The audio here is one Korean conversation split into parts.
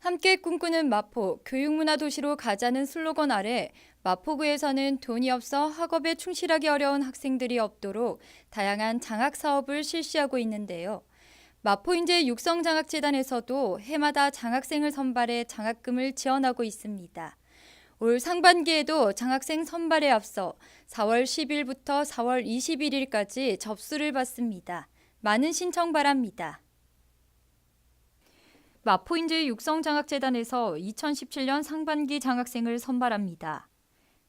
함께 꿈꾸는 마포 교육문화 도시로 가자는 슬로건 아래 마포구에서는 돈이 없어 학업에 충실하기 어려운 학생들이 없도록 다양한 장학 사업을 실시하고 있는데요. 마포인재 육성장학재단에서도 해마다 장학생을 선발해 장학금을 지원하고 있습니다. 올 상반기에도 장학생 선발에 앞서 4월 10일부터 4월 21일까지 접수를 받습니다. 많은 신청 바랍니다. 마포인재 육성장학재단에서 2017년 상반기 장학생을 선발합니다.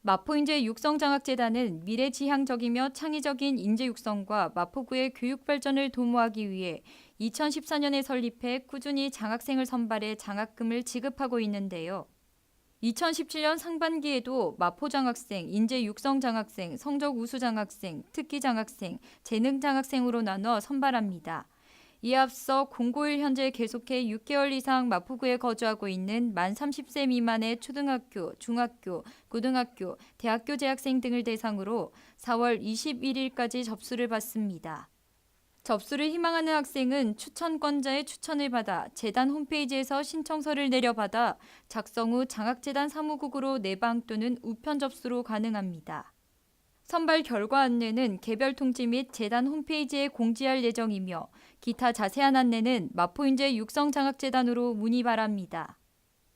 마포인재 육성장학재단은 미래지향적이며 창의적인 인재 육성과 마포구의 교육 발전을 도모하기 위해 2014년에 설립해 꾸준히 장학생을 선발해 장학금을 지급하고 있는데요. 2017년 상반기에도 마포 장학생, 인재 육성 장학생, 성적 우수 장학생, 특기 장학생, 재능 장학생으로 나눠 선발합니다. 이에 앞서 공고일 현재 계속해 6개월 이상 마포구에 거주하고 있는 만 30세 미만의 초등학교, 중학교, 고등학교, 대학교 재학생 등을 대상으로 4월 21일까지 접수를 받습니다. 접수를 희망하는 학생은 추천권자의 추천을 받아 재단 홈페이지에서 신청서를 내려받아 작성 후 장학재단 사무국으로 내방 또는 우편 접수로 가능합니다. 선발 결과 안내는 개별 통지 및 재단 홈페이지에 공지할 예정이며 기타 자세한 안내는 마포인재 육성장학재단으로 문의 바랍니다.